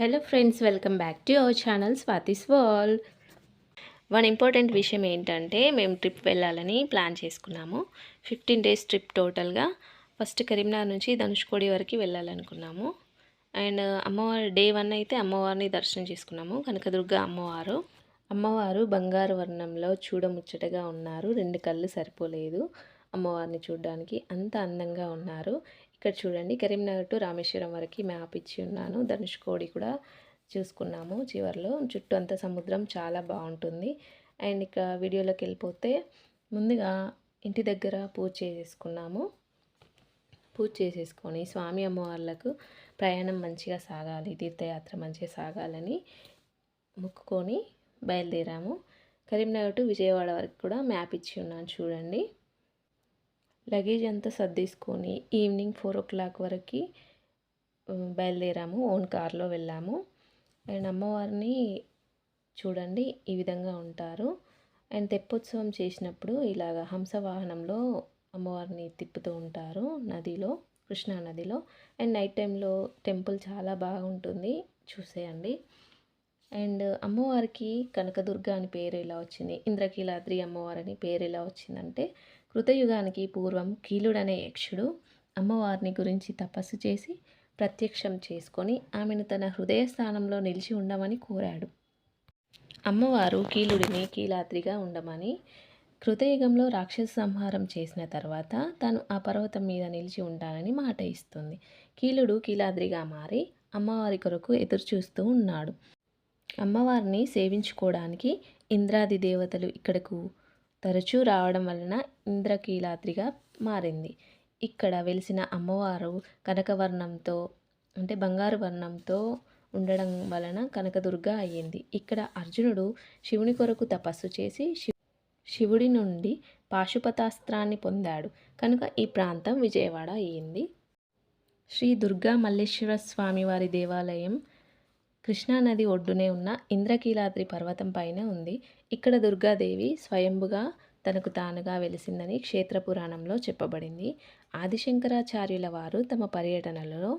Hello friends welcome back to our channel Swathi's wall one important విషయం ఏంటంటే మేము trip వెళ్ళాలని ప్లాన్ చేసుకున్నాము. ఫిఫ్టీన్ డేస్ ట్రిప్ టోటల్గా ఫస్ట్ కరీంనగర్ నుంచి ధనుష్కోడి వరకు వెళ్ళాలనుకున్నాము. అండ్ uh, అమ్మవారి డే వన్ అయితే అమ్మవారిని దర్శనం చేసుకున్నాము. కనకదుర్గ అమ్మవారు. అమ్మవారు బంగారు వర్ణంలో చూడముచ్చటగా ఉన్నారు. రెండు కళ్ళు సరిపోలేదు. అమ్మవారిని చూడడానికి అంత అందంగా ఉన్నారు. ఇక్కడ చూడండి కరీంనగర్ టు రామేశ్వరం వరకు మ్యాప్ ఇచ్చి ఉన్నాను. ధనుష్కోడి కూడా చూసుకున్నాము చివరిలో. చుట్టూ అంతా సముద్రం చాలా బాగుంటుంది. అండ్ ఇక వీడియోలోకి వెళ్ళిపోతే ముందుగా ఇంటి దగ్గర పూజ చేసేసుకున్నాము పూజ చేసేసుకొని స్వామి అమ్మవార్లకు ప్రయాణం మంచిగా సాగాలి తీర్థయాత్ర మంచిగా సాగాలని మొక్కుకొని బయలుదేరాము. కరీంనగర్ టు విజయవాడ వరకు కూడా మ్యాప్ ఇచ్చి ఉన్నాను చూడండి. లగేజ్ అంతా సర్దేసుకొని ఈవినింగ్ ఫోర్ ఓ క్లాక్ వరకు బయలుదేరాము. ఓన్ కార్లో వెళ్ళాము. అండ్ అమ్మవారిని చూడండి ఈ విధంగా ఉంటారు. అండ్ తెప్పోత్సవం చేసినప్పుడు ఇలాగ హంస వాహనంలో అమ్మవారిని తిప్పుతూ ఉంటారు నదిలో కృష్ణా నదిలో. అండ్ నైట్ టైంలో టెంపుల్ చాలా బాగుంటుంది. చూసేయండి. అండ్ అమ్మవారికి కనకదుర్గ అని పేరు ఎలా వచ్చింది? ఇంద్రకీలాద్రి అమ్మవారిని పేరు ఎలా వచ్చిందంటే కృతయుగానికి పూర్వం కీలుడనే యక్షుడు అమ్మవారిని గురించి తపస్సు చేసి ప్రత్యక్షం చేసుకొని ఆమెను తన హృదయ స్థానంలో నిలిచి ఉండమని కోరాడు. అమ్మవారు కీలుడిని కీలాద్రిగా ఉండమని కృతయుగంలో రాక్షస సంహారం చేసిన తర్వాత తాను ఆ పర్వతం మీద నిలిచి ఉంటానని మాట ఇస్తుంది. కీలుడు కీలాద్రిగా మారి అమ్మవారి కొరకు ఎదురు చూస్తూ ఉన్నాడు. అమ్మవారిని సేవించుకోవడానికి ఇంద్రాది దేవతలు ఇక్కడకు తరచూ రావడం వలన ఇంద్రకీలాద్రిగా మారింది. ఇక్కడ వెలిసిన అమ్మవారు కనకవర్ణంతో అంటే బంగారు వర్ణంతో ఉండడం వలన కనకదుర్గ అయ్యింది. ఇక్కడ అర్జునుడు శివుని కొరకు తపస్సు చేసి శివుడి నుండి పాశుపతాస్త్రాన్ని పొందాడు. కనుక ఈ ప్రాంతం విజయవాడ అయ్యింది. శ్రీ దుర్గా మల్లేశ్వర స్వామివారి దేవాలయం కృష్ణానది ఒడ్డునే ఉన్న ఇంద్రకీలాద్రి పర్వతం పైన ఉంది. ఇక్కడ దుర్గాదేవి స్వయంభుగా తనకు తానుగా వెలిసిందని క్షేత్ర పురాణంలో చెప్పబడింది. ఆదిశంకరాచార్యుల వారు తమ పర్యటనలలో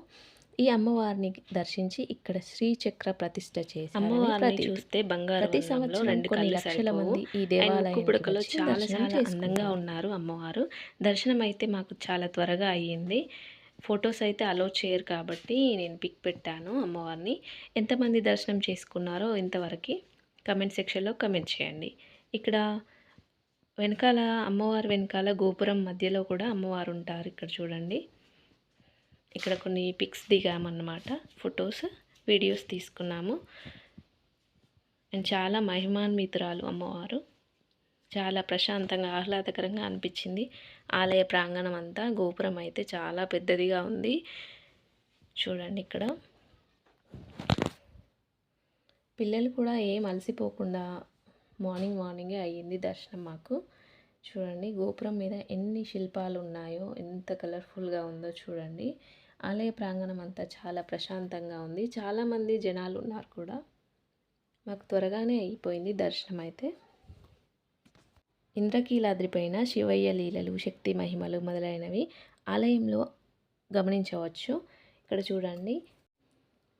ఈ అమ్మవారిని దర్శించి ఇక్కడ శ్రీచక్ర ప్రతిష్ట చేసి అమ్మవారిని చూస్తే బంగారు ప్రతి సంవత్సరం రెండు కొన్ని లక్షల. మంది ఈ అండ్ దేవాలయం ముక్కుపుడకలో చాలా చాలా అందంగా ఉన్నారు అమ్మవారు. దర్శనం అయితే మాకు చాలా త్వరగా అయ్యింది. ఫొటోస్ అయితే అలో చేయరు కాబట్టి నేను పిక్ పెట్టాను అమ్మవారిని. ఎంతమంది దర్శనం చేసుకున్నారో ఇంతవరకు కమెంట్ సెక్షన్లో కమెంట్ చేయండి. ఇక్కడ వెనకాల అమ్మవారి వెనకాల గోపురం మధ్యలో కూడా అమ్మవారు ఉంటారు ఇక్కడ చూడండి. ఇక్కడ కొన్ని పిక్స్ దిగామన్నమాట ఫొటోస్ వీడియోస్ తీసుకున్నాము. అండ్ చాలా మహిమాన్వితురాలు అమ్మవారు. చాలా ప్రశాంతంగా ఆహ్లాదకరంగా అనిపించింది. ఆలయ ప్రాంగణం అంతా గోపురం అయితే చాలా పెద్దదిగా ఉంది. చూడండి ఇక్కడ. పిల్లలు కూడా ఏం అలసిపోకుండా మార్నింగ్ మార్నింగే అయ్యింది దర్శనం మాకు. చూడండి గోపురం మీద ఎన్ని శిల్పాలు ఉన్నాయో ఎంత కలర్ఫుల్గా ఉందో చూడండి. ఆలయ ప్రాంగణం అంతా చాలా ప్రశాంతంగా ఉంది. చాలామంది జనాలు ఉన్నారు కూడా. మాకు త్వరగానే అయిపోయింది దర్శనం అయితే ఇంద్రకీలాద్రి పైన శివయ్య లీలలు శక్తి మహిమలు మొదలైనవి ఆలయంలో గమనించవచ్చు. ఇక్కడ చూడండి.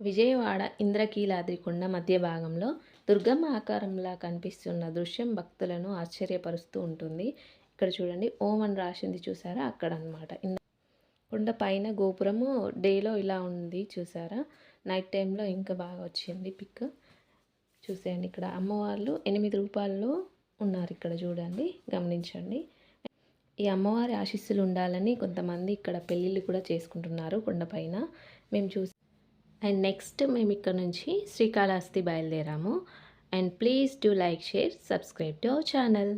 విజయవాడ ఇంద్రకీలాద్రి కొండ మధ్య భాగంలో దుర్గమ్మ ఆకారంలా కనిపిస్తున్న దృశ్యం భక్తులను ఆశ్చర్యపరుస్తూ ఉంటుంది. ఇక్కడ చూడండి. ఓం అని రాసింది చూసారా? అక్కడ అనమాట కొండ పైన గోపురము డేలో ఇలా ఉంది చూసారా? నైట్ టైంలో ఇంకా బాగా వచ్చింది పిక్. చూసేయండి. ఇక్కడ అమ్మవార్లు ఎనిమిది రూపాయల్లో ఉన్నారు ఇక్కడ చూడండి గమనించండి. ఈ అమ్మవారి ఆశీస్సులు ఉండాలని కొంతమంది ఇక్కడ పెళ్ళిళ్ళు కూడా చేసుకుంటున్నారు కొండపైన మేము చూసి అండ్ నెక్స్ట్ మేము ఇక్కడ నుంచి శ్రీకాళహస్తి బయలుదేరాము. And please do like share subscribe to our channel.